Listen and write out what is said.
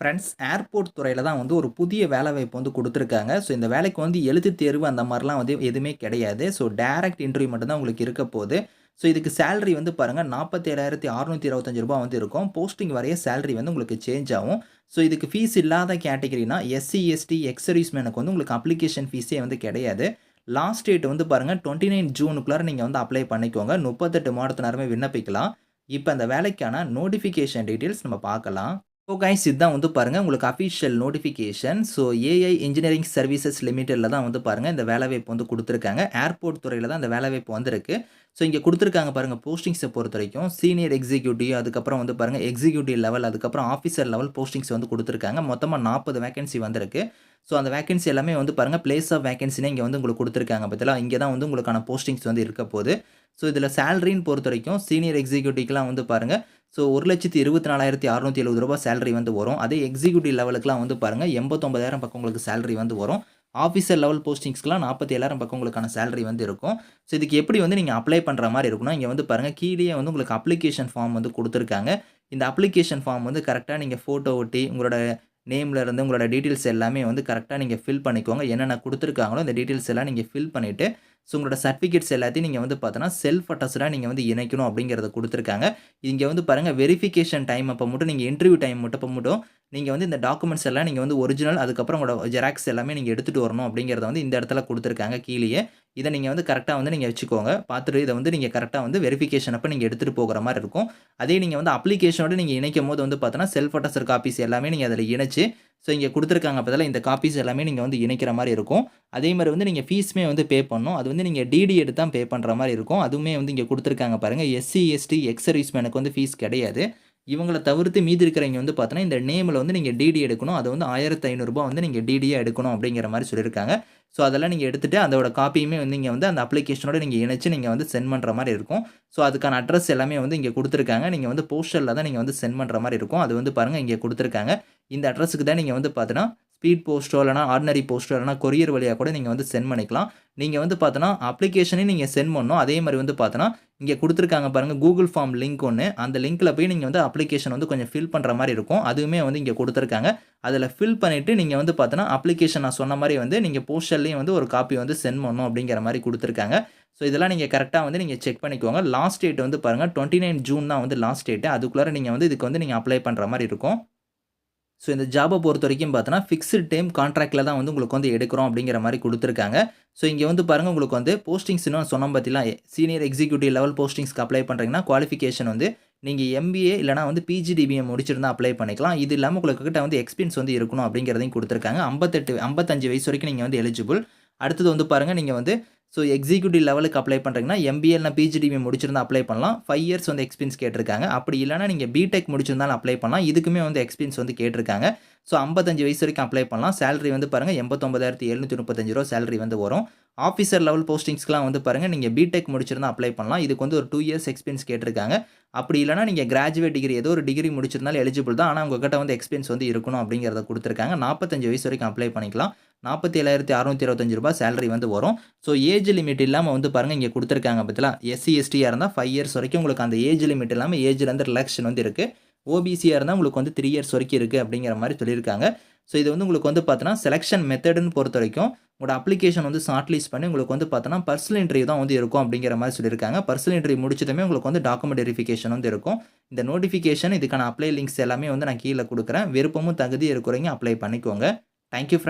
Friends airport துறையில தான் வந்து ஒரு புதிய வேலைவாய்ப்பு வந்து கொடுத்துருக்காங்க ஸோ இந்த வேலைக்கு வந்து எழுத்துத் தேர்வு அந்த மாதிரிலாம் வந்து எதுவுமே கிடையாது. ஸோ டேரக்ட் இன்டர்வியூ மட்டும் தான் உங்களுக்கு இருக்க போகுது ஸோ இதுக்கு சேலரி வந்து பாருங்கள் நாற்பத்தேழாயிரத்தி அறநூற்றி இருபத்தஞ்சு ரூபா வந்து இருக்கும். போஸ்டிங் வரைய சேலரி வந்து உங்களுக்கு சேஞ்ச் ஆகும். ஸோ இதுக்கு ஃபீஸ் இல்லாத கேட்டகரினா எஸ்சி, எஸ்டி, எக்ஸர்வீஸ்மேனுக்கு வந்து உங்களுக்கு அப்ளிகேஷன் ஃபீஸே வந்து கிடையாது. லாஸ்ட் டேட் வந்து பாருங்கள் டுவெண்ட்டி நைன் ஜூனுக்குள்ளார நீங்கள் வந்து அப்ளை பண்ணிக்கோங்க. முப்பத்தெட்டு மாதத்து நேரமே விண்ணப்பிக்கலாம். இப்போ அந்த வேலைக்கான நோட்டிஃபிகேஷன் டீட்டெயில்ஸ் நம்ம பார்க்கலாம். ஸோ கைஸ் இதுதான் வந்து பாருங்க உங்களுக்கு official notification. So AI engineering services லிமிட்டடில் தான் வந்து பாருங்கள் இந்த வேலைவாய்ப்பு வந்து கொடுத்துருக்காங்க ஏர்போர்ட் துறையில் தான் இந்த வேலைவாய்ப்பு வந்திருக்கு. ஸோ இங்கே கொடுத்துருக்காங்க பாருங்கள் பாருங்க பொறுத்த வரைக்கும் சீனியர் எக்ஸிக்யூட்டிவ் அதுக்கப்புறம் வந்து பாருங்கள் எக்ஸிக்யூட்டிவ் லெவல் அதுக்கப்புறம் ஆஃபீஸர் லெவல் போஸ்டிங்ஸ் வந்து கொடுத்துருக்காங்க மொத்தமாக நாற்பது வேகன்சி வந்திருக்கு. ஸோ அந்த வேகன்சி எல்லாமே வந்து பாருங்கள் பிளேஸ் ஆஃப் வேகன்சினே இங்கே வந்து உங்களுக்கு கொடுத்துருக்காங்க பார்த்தீங்களா? இங்கே தான் வந்து உங்களுக்கான போஸ்டிங்ஸ் வந்து இருக்க போகுது ஸோ இதில் சேலரின்னு பொறுத்தவரைக்கும் சீனியர் எக்ஸிக்யூட்டிவ்லாம் வந்து பாருங்கள் ஸோ ஒரு லட்சத்தி இருபத்தி நாலாயிரத்தி அறுநூற்றி எழுபது ரூபா சேலரி வந்து வரும். அதே எக்ஸிக்யூட்டிவ் லெவலுக்குலாம் வந்து பாருங்கள் எண்பத்தொம்பதாயிரம் பக்கம் உங்களுக்கு சேலரி வந்து வரும். ஆஃபீஸர் லெவல் போஸ்டிங்ஸ்க்குலாம் 47,000 பக்கம் உங்களுக்கான சேலரி வந்து இருக்கும். ஸோ இதுக்கு எப்படி வந்து நீங்கள் அப்ளை பண்ணுற மாதிரி இருக்கணும் இங்கே வந்து பாருங்க கீழே வந்து உங்களுக்கு அப்ளிகேஷன் ஃபார்ம் வந்து கொடுத்துருக்காங்க இந்த அப்ளிகேஷன் ஃபார்ம் வந்து கரெக்டாக நீங்கள் ஃபோட்டோ ஒட்டி உங்களோட நேமில் இருந்து உங்களோட டீட்டெயில்ஸ் எல்லாமே வந்து கரெக்டாக நீங்கள் ஃபில் பண்ணிக்கோங்க. என்னென்ன கொடுத்துருக்காங்களோ இந்த டீட்டெயில்ஸ் எல்லாம் நீங்கள் ஃபில் பண்ணிவிட்டு ஸோ உங்களோட சர்டிஃபிகேட்ஸ் எல்லாத்தையும் நீங்கள் வந்து பார்த்தோன்னா, செல்ஃப் அட்டஸ்டாக நீங்கள் வந்து இணைக்கணும் அப்படிங்கிறத கொடுத்துருக்காங்க இங்கே வந்து பாருங்கள் வெரிஃபிகேஷன் டைம் அப்போ மட்டும் நீங்கள் இன்டர்வியூ டைம் மட்டும் அப்போ மட்டும் நீங்கள் வந்து இந்த டாக்குமெண்ட்ஸ் எல்லாம் நீங்கள் வந்து ஒரிஜினல் அதுக்கப்புறம் உங்களோட ஜெராக்ஸ் எல்லாமே நீங்கள் எடுத்துகிட்டு வரணும் அப்படிங்கிறத வந்து இந்த இடத்துல கொடுத்துருக்காங்க கீழேயே இதை நீங்கள் வந்து கரெக்டாக வந்து நீங்கள் வச்சுக்கோங்க. பார்த்துட்டு இதை வந்து நீங்கள் கரெக்டாக வந்து வெரிஃபிகேஷன் அப்போ நீங்கள் எடுத்துகிட்டு போகிற மாதிரி இருக்கும். அதே நீங்கள் வந்து அப்ளிகேஷனோட இணைக்கும் போது வந்து பார்த்தோன்னா, செல்ஃப் அட்டஸ்டர் காப்பீஸ் எல்லாமே நீங்கள் அதில் இணைச்சு, ஸோ இங்கே கொடுத்துருக்காங்க பார்த்தீங்களா? இந்த காப்பீஸ் எல்லாமே நீங்கள் வந்து இணைக்கிற மாதிரி இருக்கும். அதே மாதிரி வந்து நீங்கள் ஃபீஸுமே வந்து பே பண்ணணும். அது வந்து நீங்கள் டிடி எடுத்து தான் பே பண்ணுற மாதிரி இருக்கும். அதுவுமே வந்து இங்கே கொடுத்துருக்காங்க பாருங்கள் எஸ்சி, எஸ்டி, எக்ஸ் சர்வீஸ்மேனுக்கு வந்து ஃபீஸ் கிடையாது. இவங்களை தவிர்த்து மீதி இருக்கிறவங்க வந்து பார்த்தோன்னா, இந்த நேமில் வந்து நீங்கள் டிடி எடுக்கணும். அது வந்து ஆயிரத்து ஐநூறுரூபா வந்து நீங்கள் டிடியாக எடுக்கணும் அப்படிங்கிற மாதிரி சொல்லியிருக்காங்க. ஸோ அதெல்லாம் நீங்கள் எடுத்துகிட்டு அதோட காப்பியுமே வந்து இங்கே வந்து அந்த அப்ளிகேஷனோட நீங்கள் இணைச்சு நீங்கள் வந்து சென்ட் பண்ணுற மாதிரி இருக்கும். ஸோ அதுக்கான அட்ரஸ் எல்லாமே வந்து இங்கே கொடுத்துருக்காங்க நீங்கள் வந்து போஸ்டரில் தான் நீங்கள் வந்து சென்ட் பண்ணுற மாதிரி இருக்கும். அது வந்து பாருங்கள் இங்கே கொடுத்துருக்காங்க இந்த அட்ரஸுக்கு தான் நீங்கள் வந்து பார்த்தோன்னா, ஸ்பீட் போஸ்ட்டோ இல்லைனா ஆர்டினரி போஸ்ட்டோ இல்லைனா கொரியர் வழியாக கூட நீங்கள் வந்து சென்ட் பண்ணிக்கலாம். நீங்கள் வந்து பார்த்தோன்னா, அப்ளிகேஷனையும் நீங்கள் சென்ட் பண்ணணும். அதே மாதிரி வந்து பார்த்தோன்னா, இங்கே கொடுத்துருக்காங்க பாருங்க கூகுள் ஃபார்ம் லிங்க் ஒன்று அந்த லிங்கில் போய் நீங்கள் வந்து அப்ளிகேஷன் வந்து கொஞ்சம் ஃபில் பண்ணுற மாதிரி இருக்கும். அதுவுமே வந்து இங்கே கொடுத்துருக்காங்க அதில் ஃபில் பண்ணிவிட்டு நீங்கள் வந்து பார்த்தோன்னா, அப்ளிகேஷன் நான் சொன்ன மாதிரி வந்து நீங்கள் போஸ்டர்லேயும் வந்து ஒரு காப்பி வந்து சென்ட் பண்ணணும் அப்படிங்கிற மாதிரி கொடுத்துருக்காங்க ஸோ இதெல்லாம் நீங்கள் கரெக்டாக வந்து நீங்கள் செக் பண்ணிக்கோங்க. லாஸ்ட் டேட் வந்து பாருங்கள் டுவெண்ட்டி நைன் ஜூன் தான் வந்து லாஸ்ட் டேட்டு அதுக்குள்ளே நீங்கள் வந்து இதுக்கு வந்து நீங்கள் அப்ளை பண்ணுற மாதிரி இருக்கும். ஸோ இந்த ஜாபை பொறுத்த வரைக்கும் பார்த்தோன்னா, ஃபிக்ஸ்டு டைம் கான்ட்ராக்டில் தான் வந்து உங்களுக்கு வந்து எடுக்கிறோம் அப்படிங்கிற மாதிரி கொடுத்துருக்காங்க ஸோ இங்கே வந்து பாருங்கள் உங்களுக்கு வந்து போஸ்டிங்ஸ் இன்னும் சொன்னோம் பார்த்தீங்களா? சீனியர் எக்ஸிக்யூட்டிவ் லெவல் போஸ்டிங்ஸ்க்கு அப்ளை பண்ணுறீங்கன்னா குவாலிஃபிகேஷன் வந்து நீங்கள் எம்பிஏ இல்லைனா வந்து பிஜிடிபிஎம் முடிச்சிருந்தா அப்ளை பண்ணிக்கலாம். இது இல்லாமல் உங்களுக்கு கிட்ட வந்து எக்ஸ்பீரியன்ஸ் வந்து இருக்கணும் அப்படிங்கிறதையும் கொடுத்துருக்காங்க ஐம்பத்தெட்டு ஐம்பத்தஞ்சு வயசு வரைக்கும் நீங்கள் வந்து எலிஜிபிள். அடுத்தது வந்து பாருங்கள் நீங்கள் வந்து ஸோ எக்ஸிக்யூட்டிவ் லெவலுக்கு அப்ளை பண்ணுறீங்கன்னா எம்பிஎல்னா பிஜிடிபி முடிச்சிருந்தால் முடிச்சிருந்தா அப்ளை பண்ணலாம். ஃபைவ் இயர்ஸ் வந்து எக்ஸ்பீரியன்ஸ் கேட்டிருக்காங்க. அப்படி இல்லைனா நீங்கள் பிடெக் முடிச்சிருந்தாலும் அப்ளை பண்ணலாம். இதுக்குமே வந்து எக்ஸ்பீரியன்ஸ் வந்து கேட்டிருக்காங்க. ஸோ 55 வயசு வரைக்கும் அப்ளை பண்ணலாம். சேலரி வந்து பாருங்கள் எண்பத்தொம்பதாயிரத்தி எழுநூற்றி முப்பத்தஞ்சு ரூபா சேலரி வந்து வரும். ஆஃபீஸர் லெவல் போஸ்டிங்ஸ்க்குலாம் வந்து பாருங்கள் நீங்கள் பிடெக் முடிச்சிருந்தா அப்ளை பண்ணலாம். இதுக்கு வந்து ஒரு டூ இயர்ஸ் எக்ஸ்பீரியன்ஸ் கேட்டிருக்காங்க. அப்படி இல்லைனா நீங்கள் கிராஜுவேட் டிகிரி ஏதோ ஒரு டிகிரி முடிச்சிருந்தாலும் எலிஜிபிள் தான். ஆனால் உங்ககிட்ட வந்து எக்ஸ்பீரியன்ஸ் வந்து இருக்கணும் அப்படிங்கிறத கொடுத்துருக்காங்க நாற்பத்தஞ்சு வயசு வரைக்கும் அப்ளை பண்ணிக்கலாம். நாற்பத்தி ஏழாயிரத்தி அறநூத்தி இருபத்தஞ்சி ரூபாய் சேலரி வந்து வரும். ஸோ ஏஜ் லிமிட் இல்லாமல் வந்து பாருங்க இங்கே கொடுத்துருக்காங்க பார்த்தீங்களா? எஸ்சி, எஸ்டியாக இருந்தால் ஃபைவ் இயர்ஸ் வரைக்கும் உங்களுக்கு அந்த ஏஜ் லிமிட் இல்லாமல் ஏஜ்லேருந்து ரிலாக்ஷன் வந்து இருக்குது ஓபிசியாக இருந்தால் உங்களுக்கு வந்து த்ரீ இயர்ஸ் வரைக்கும் இருக்குது அப்படிங்கிற மாதிரி சொல்லியிருக்காங்க. ஸோ இது வந்து உங்களுக்கு வந்து பார்த்தோன்னா, மெத்தடுன்னு பொறுத்த வரைக்கும் உங்களோட அப்ளிகேஷன் வந்து ஷார்ட் லிஸ்ட் பண்ணி உங்களுக்கு வந்து பார்த்தோன்னா, பர்சனல் இன்டர்வியூ தான் வந்து இருக்கும் அப்படிங்கிற மாதிரி சொல்லியிருக்காங்க. பர்சனல் இன்டர்வியூ முடிச்சதுமே உங்களுக்கு வந்து டாக்குமெண்ட் வெரிஃபிகேஷன் வந்து இருக்கும். இந்த நோட்டிஃபிகேஷன் இதுக்கான அப்ளை லிங்க்ஸ் எல்லாமே வந்து நான் கீழே கொடுக்குறேன் விருப்பமும் தகுதி இருக்கிறவங்க அப்ளை பண்ணிக்கோங்க. Thank you